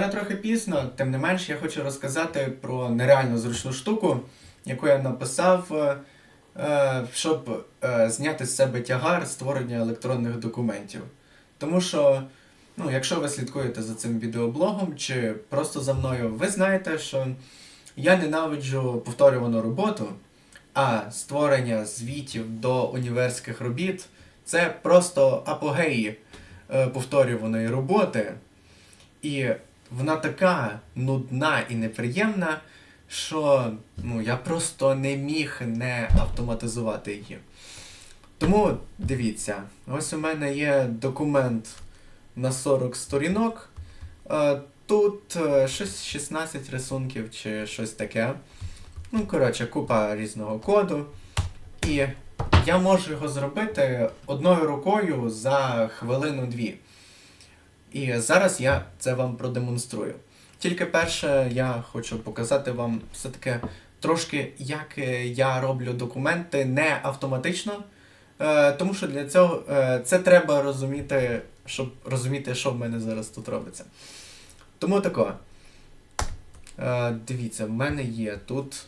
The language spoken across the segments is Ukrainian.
зараз трохи пізно, тим не менш, я хочу розказати про нереально зручну штуку, яку я написав, е, е, щоб е, зняти з себе тягар створення електронних документів. Тому що, ну, якщо ви слідкуєте за цим відеоблогом чи просто за мною, ви знаєте, що я ненавиджу повторювану роботу, а створення звітів до універських робіт це просто апогеї повторюваної роботи. І вона така нудна і неприємна, що ну, я просто не міг не автоматизувати її. Тому дивіться, ось у мене є документ на 40 сторінок. Е, Тут е, щось 16 рисунків чи щось таке. Ну, коротше, купа різного коду. І я можу його зробити одною рукою за хвилину-дві. І зараз я це вам продемонструю. Тільки перше я хочу показати вам все-таки трошки, як е, я роблю документи не автоматично. Е, тому що для цього е, це треба розуміти, щоб розуміти, що в мене зараз тут робиться. Тому тако. Дивіться, в мене є тут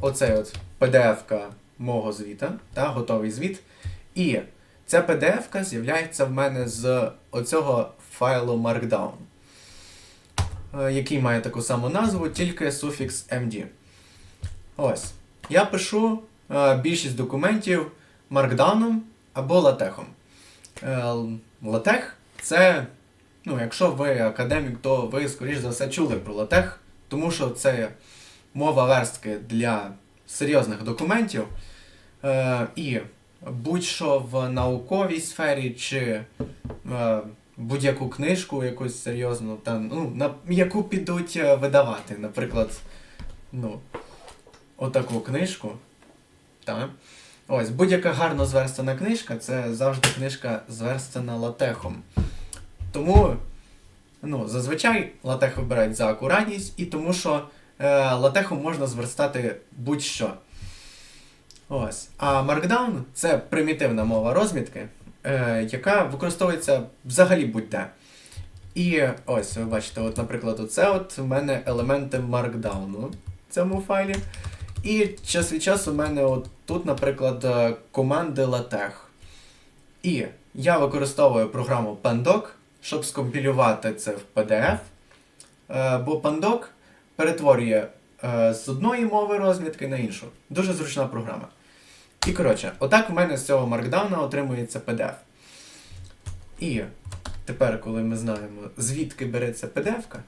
оцей от PDF-ка мого звіта, та, готовий звіт. І ця PDF-ка з'являється в мене з оцього файлу Markdown, е, який має таку саму назву, тільки суфікс MD. Ось. Я пишу е, більшість документів Markdown або латехом. Е, латех це, ну, якщо ви академік, то ви, скоріш за все, чули про латех, тому що це мова верстки для серйозних документів. І будь-що в науковій сфері чи е, будь-яку книжку якусь серйозну, та, ну, на яку підуть е, видавати. Наприклад, ну, отаку книжку. Та. Ось, будь-яка гарно зверстана книжка це завжди книжка зверстана латехом. Тому, ну, зазвичай латех вибирають за акуратність і тому, що е, латехом можна зверстати будь-що. Ось. А Markdown це примітивна мова розмітки, е, яка використовується взагалі будь-де. І ось, ви бачите, от, наприклад, оце от у мене елементи Markdown в цьому файлі. І час від часу у мене от тут, наприклад, е, команди LaTeX. І я використовую програму Pandoc, щоб скомпілювати це в PDF. Е, Бо Pandoc перетворює е, з одної мови розмітки на іншу. Дуже зручна програма. І коротше, отак в мене з цього Markdown отримується PDF. І тепер, коли ми знаємо, звідки береться PDF-ка,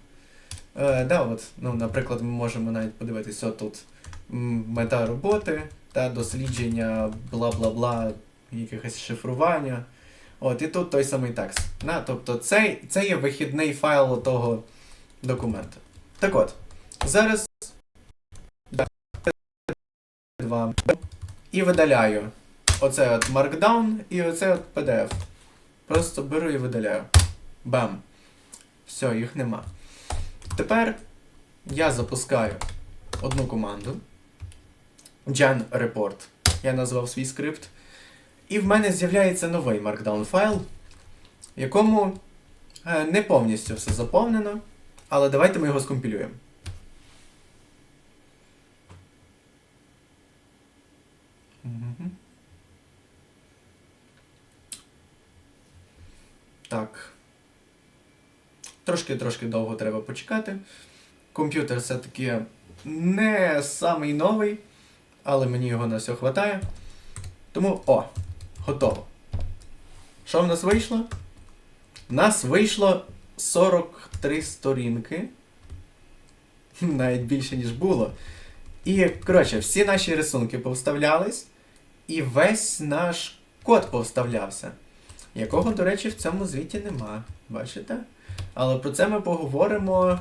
е, да, от, ну, наприклад, ми можемо навіть подивитися отут м, мета роботи та дослідження, бла-бла-бла, якихось шифрування. От, і тут той самий текст. На, тобто це, це є вихідний файл того документу. Так от, зараз два і видаляю оце от Markdown і оце от PDF. Просто беру і видаляю. Бам. Все, їх нема. Тепер я запускаю одну команду. Gen Report. Я назвав свій скрипт. І в мене з'являється новий Markdown файл, в якому е, не повністю все заповнено. Але давайте ми його скомпілюємо. Так. Трошки-трошки довго треба почекати. Комп'ютер все-таки не самий новий, але мені його на все хватає. Тому, о, готово. Що в нас вийшло? В нас вийшло 43 сторінки. Навіть більше, ніж було. І, коротше, всі наші рисунки повставлялись, і весь наш код повставлявся. Якого, до речі, в цьому звіті нема. Бачите? Але про це ми поговоримо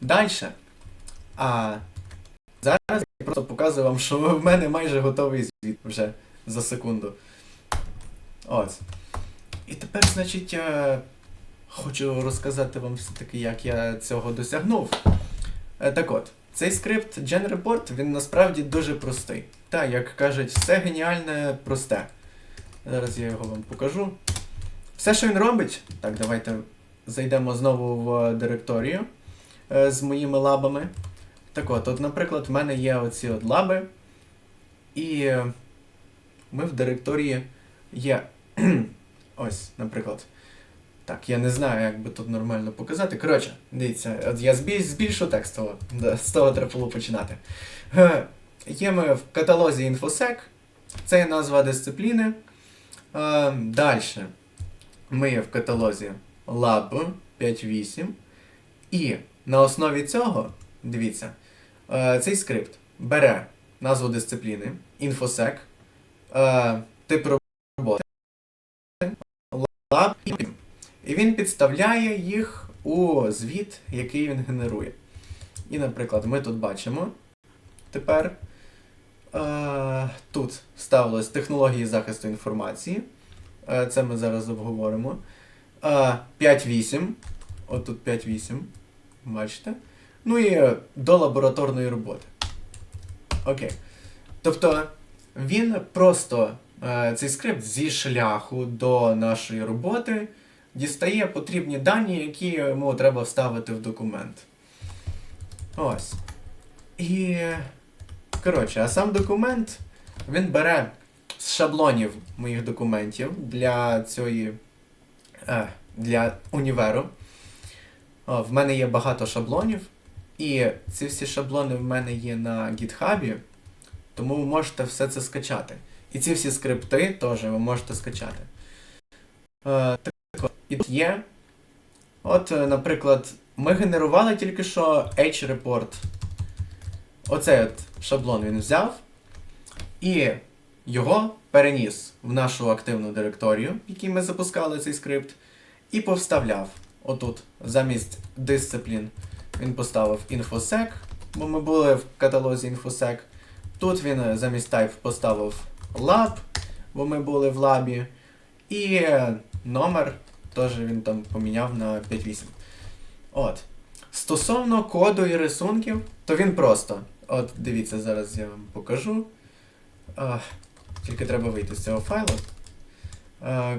далі. А зараз я просто показую вам, що в мене майже готовий звіт вже за секунду. Ось. І тепер, значить, я хочу розказати вам все-таки, як я цього досягнув. Е, Так от, цей скрипт GenReport, він насправді дуже простий. Та, як кажуть, все геніальне просте. Зараз я його вам покажу. Все, що він робить, так, давайте зайдемо знову в директорію е, з моїми лабами. Так от, от, наприклад, в мене є оці от лаби, і е, ми в директорії є. Ось, наприклад. Так, я не знаю, як би тут нормально показати. Коротше, дивіться, от я збіль, збільшу текст, того. З того треба було починати. Е, Є ми в каталозі InfoSec, це є назва дисципліни. Е, Далі ми є в каталозі Lab 5.8. І на основі цього, дивіться, е, цей скрипт бере назву дисципліни, InfoSec, е, тип роботи, Lab і і він підставляє їх у звіт, який він генерує. І, наприклад, ми тут бачимо тепер е, тут ставилось технології захисту інформації. Е, це ми зараз обговоримо. Е, 5.8. Отут 5.8. Бачите? Ну і до лабораторної роботи. Окей. Тобто він просто е, цей скрипт зі шляху до нашої роботи дістає потрібні дані, які йому треба вставити в документ. Ось. І. Коротше, а сам документ він бере з шаблонів моїх документів для цієї. Е, для універу. В мене є багато шаблонів, і ці всі шаблони в мене є на гітхабі, тому ви можете все це скачати. І ці всі скрипти теж ви можете скачати. Е, так і є. От, е, наприклад, ми генерували тільки що H-report. Оцей от шаблон він взяв і його переніс в нашу активну директорію, в якій ми запускали цей скрипт, і повставляв. Отут, замість дисциплін, він поставив infosec, бо ми були в каталозі infosec. Тут він е, замість type поставив lab, бо ми були в лабі. І е, номер теж він там поміняв на 5.8. От. Стосовно коду і рисунків, то він просто. От, дивіться, зараз я вам покажу. Тільки треба вийти з цього файлу. А,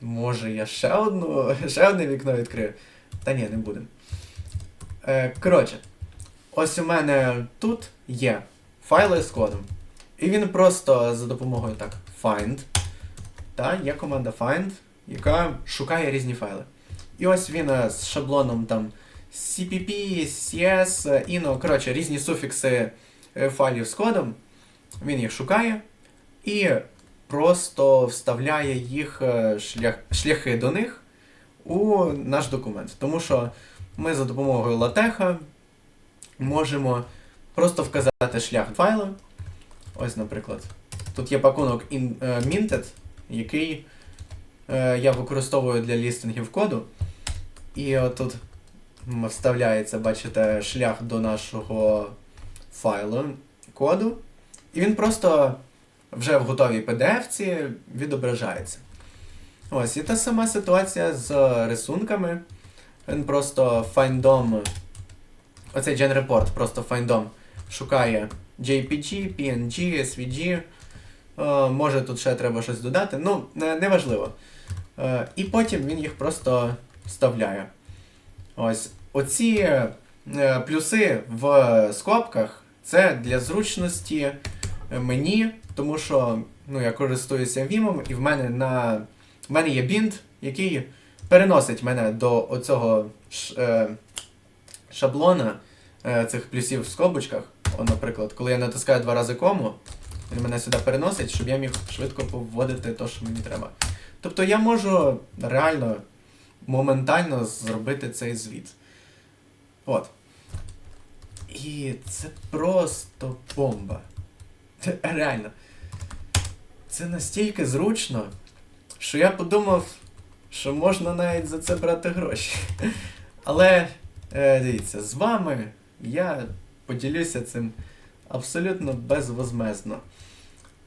може я ще одну, ще одне вікно відкрию. Та ні, не будемо. Е, коротше, ось у мене тут є файли з кодом. І він просто за допомогою так find. Та, є команда find, яка шукає різні файли. І ось він е, з шаблоном там CPP, CS, е, ну, коротше, різні суфікси е, файлів з кодом. Він їх шукає і просто вставляє їх е, шлях, шляхи до них у наш документ. Тому що ми за допомогою латеха можемо просто вказати шлях файлу. Ось, наприклад, тут є пакунок in, е, minted, який е, я використовую для лістингів коду. І отут вставляється, бачите, шлях до нашого файлу коду. І він просто вже в готовій PDF-ці відображається. Ось, і та сама ситуація з рисунками. Він просто findom, оцей GenReport, просто findom шукає JPG, PNG, SVG. Е, може тут ще треба щось додати, ну, неважливо. Е, і потім він їх просто вставляє. Ось. Оці е, плюси в скобках це для зручності мені, тому що ну, я користуюся Vim, і в мене на в мене є бінд, який переносить мене до оцього ш, е, шаблона е, цих плюсів в скобочках. О, наприклад, коли я натискаю два рази кому, він мене сюди переносить, щоб я міг швидко повводити те, що мені треба. Тобто я можу реально моментально зробити цей звіт. От. І це просто бомба. Реально. Це настільки зручно, що я подумав, що можна навіть за це брати гроші. Але е, дивіться, з вами я поділюся цим абсолютно безвозмезно.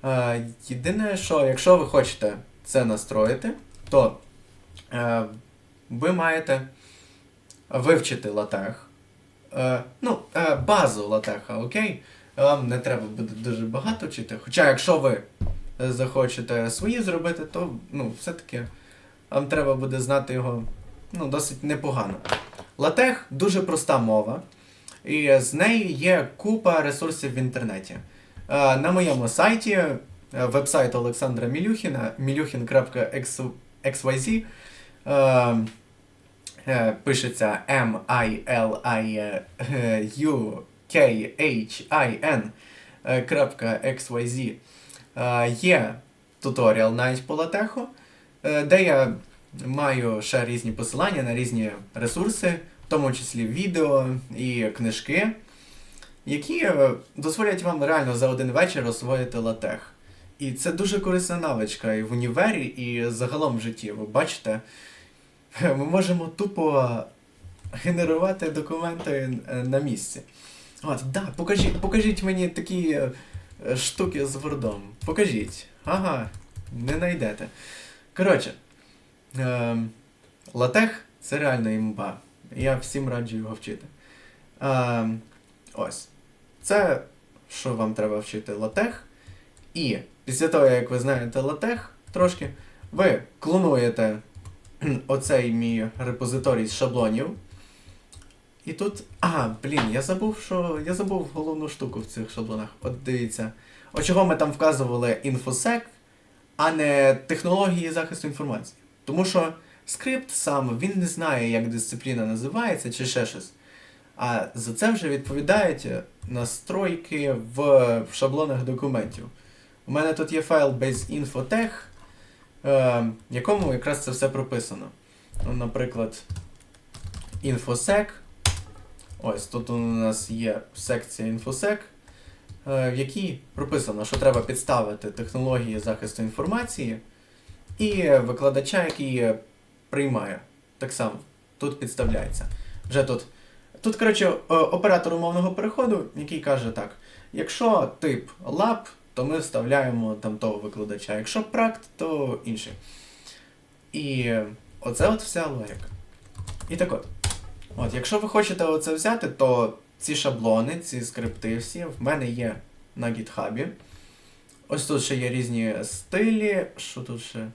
Е, єдине, що якщо ви хочете це настроїти, то е, ви маєте вивчити латех. Ну, базу латеха, окей? Вам не треба буде дуже багато вчити. Хоча, якщо ви е, захочете свої зробити, то ну, все-таки вам треба буде знати його ну, досить непогано. Латех дуже проста мова, і з нею є купа ресурсів в інтернеті. Е, На моєму сайті, е, веб-сайт Олександра Мілюхіна, milюхін.xyz, е, пишеться M-I-L-I-U-K-H-I-N е, крапка Е, Є туторіал навіть по латеху, е, де я маю ще різні посилання на різні ресурси, в тому числі відео і книжки, які е, дозволять вам реально за один вечір освоїти латех. І це дуже корисна навичка і в універі, і загалом в житті. Ви бачите, ми можемо тупо генерувати документи е, на місці. От, да, покажіть, покажіть мені такі е, е, штуки з вордом. Покажіть. Ага, не знайдете. Коротше, ем, латех це реально імба. Я всім раджу його вчити. Ем, ось. Це що вам треба вчити латех. І після того, як ви знаєте латех трошки, ви клонуєте оцей мій репозиторій з шаблонів. І тут. А, блін, я забув, що. Я забув головну штуку в цих шаблонах. От дивіться. От чого ми там вказували інфосек, а не технології захисту інформації. Тому що скрипт сам він не знає, як дисципліна називається чи ще щось. А за це вже відповідають настройки в, шаблонах документів. У мене тут є файл без infotech, е, в якому якраз це все прописано. Наприклад, infosec. Ось тут у нас є секція infosec, е, в якій прописано, що треба підставити технології захисту інформації і викладача, який приймає. Так само тут підставляється. Вже тут. Тут, коротше, е, оператор умовного переходу, який каже так: якщо тип lab, то ми вставляємо там того викладача, якщо практ, то інший. І оце от вся логіка. І так от. От, якщо ви хочете оце взяти, то ці шаблони, ці скрипти всі в мене є на гітхабі. Ось тут ще є різні стилі. Що тут ще?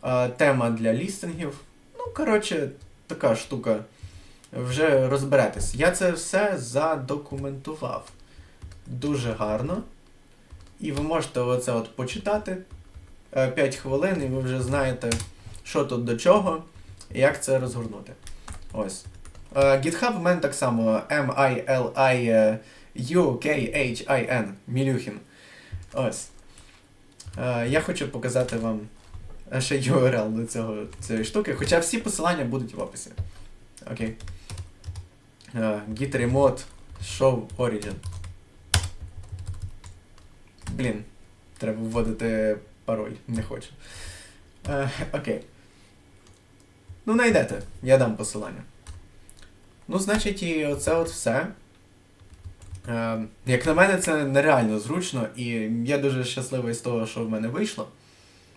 А, тема для лістингів. Ну, коротше, така штука. Вже розберетесь. Я це все задокументував. Дуже гарно. І ви можете оце от почитати 5 хвилин, і ви вже знаєте, що тут до чого, і як це розгорнути. Ось. Е, GitHub в мене так само M-I-L-I-U-K-H-I-N. Мілюхін. Ось. Е, Я хочу показати вам ще URL до цього, цієї штуки, хоча всі посилання будуть в описі. Окей. Git Remote Show Origin. Блін, треба вводити пароль, не хочу. Е, Окей. Ну, знайдете, я дам посилання. Ну, значить, і оце от все. Е, як на мене, це нереально зручно, і я дуже щасливий з того, що в мене вийшло.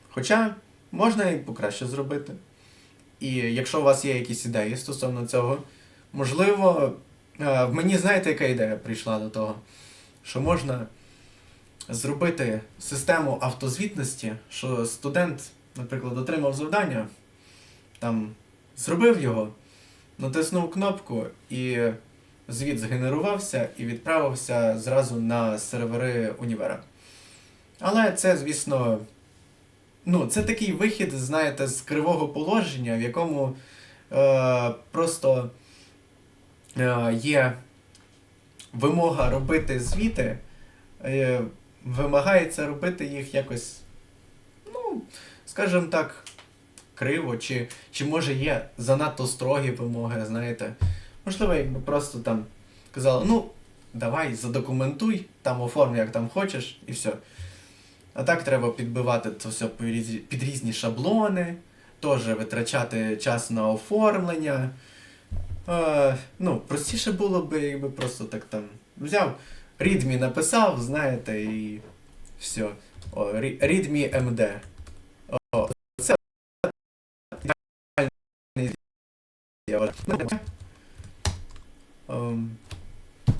Хоча можна і покраще зробити. І якщо у вас є якісь ідеї стосовно цього, можливо, е, в мені знаєте, яка ідея прийшла до того, що можна зробити систему автозвітності, що студент, наприклад, отримав завдання, там зробив його, натиснув кнопку і звіт згенерувався і відправився зразу на сервери універа. Але це, звісно, ну, це такий вихід, знаєте, з кривого положення, в якому е, просто е, є вимога робити звіти, е, вимагається робити їх якось, ну, скажімо так, криво, чи, чи може є занадто строгі вимоги, знаєте. Можливо, якби просто там казали, ну, давай задокументуй, там оформ, як там хочеш, і все. А так треба підбивати це все під різні- шаблони, теж витрачати час на оформлення. Е, ну, простіше було б, якби просто так там взяв, readme написав, знаєте, і все. О, re- readme MD. О, це ідеальний я- Ем,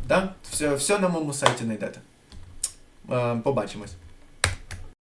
да, все, все на моєму сайті знайдете. Побачимось.